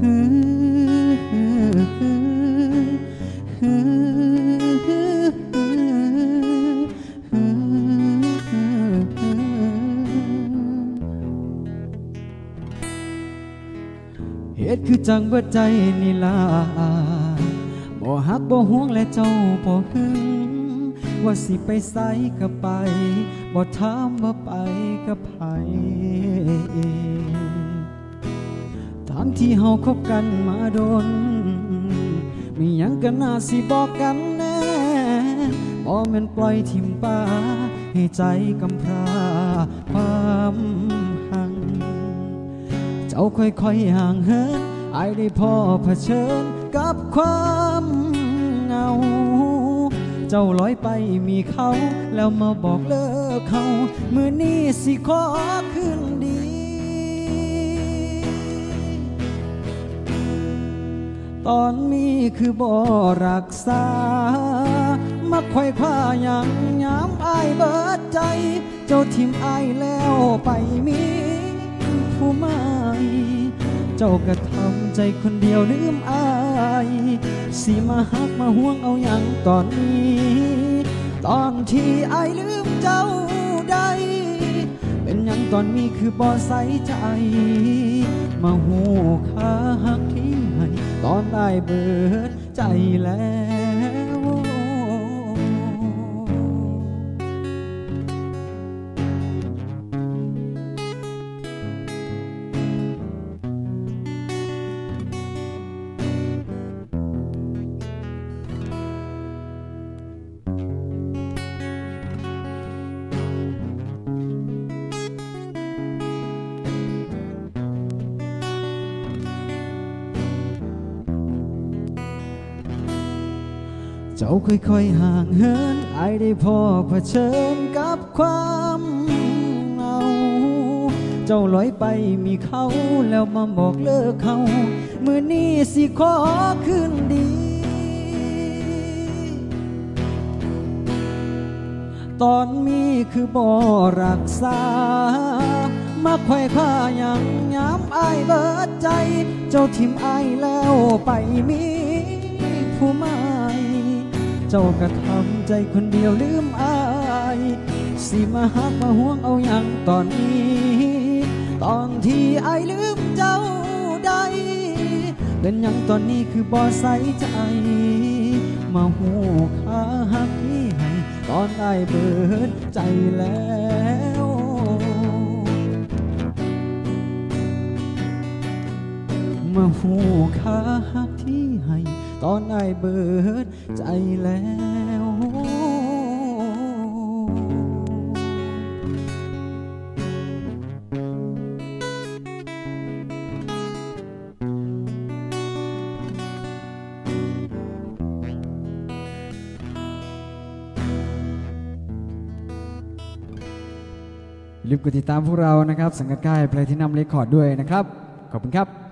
เหตุคือจังเบิดใจนี่ล่ะบ่ฮักบ่ห่วงและเจ้าบ่หึงว่าสิไปไสก็ไป บ่ถามว่าไปกับไผ ที่เฮาคบกันมาโดน มีหยังกันน่าสิบอกกันแน่บ่แม่นปล่อยทิมป้า ให้ใจกำพร้าความหัง เจ้าค่อยๆห่างเหินไอายได้พอเผชิญกับความเหงา เจ้าลอยไปมีเขา แล้วมาบอกเลิกเขา มือนี้สิขอคืนดี ตอนมีคือบ่รักษา มาคอยคว้าอย่างยามอายเบิดใจ เจ้าทิมอายแล้วไปมีผู้ใหม่เจ้าก็ทำใจคนเดียวลืมอายสิมาหักมาห่วงเอาอย่างตอนนี้ ตอนที่อายลืมเจ้าได้เป็นยังตอนนี้คือบ่ใส่ใจ มาหูคาหักที่ห ตอนได้เบิดใจแล้ว เจ้าค่อยๆห่างเหินไอได้พอเผชิญกับความเหงา เจ้าลอยไปมีเขาแล้วมาบอกเลิกเขา มือนี้สิขอคืนดี ตอนมีคือบ่รักษา มาควายค่าย่างยามอเบิดใจ เจ้าทิมไอแล้วไปมีผู้ม่ เจ้าก็ทำใจคนเดียวลืมอายสิมาหักมาห่วงเอาอย่างตอนนี้ ตอนที่อายลืมเจ้าได้เป็นหยังตอนนี้คือบ่ใส่ใจ มาหูค่าหักที่ให้ตอนได้เบิดใจแล้วมาหูค่าหัก ตอนได้เบิดใจแล้วอย่าลืมกดติดตามพวกเรานะครับ สังกัดค่ายเพลทินัมเรคคอร์ดด้วยนะครับ ขอบคุณครับ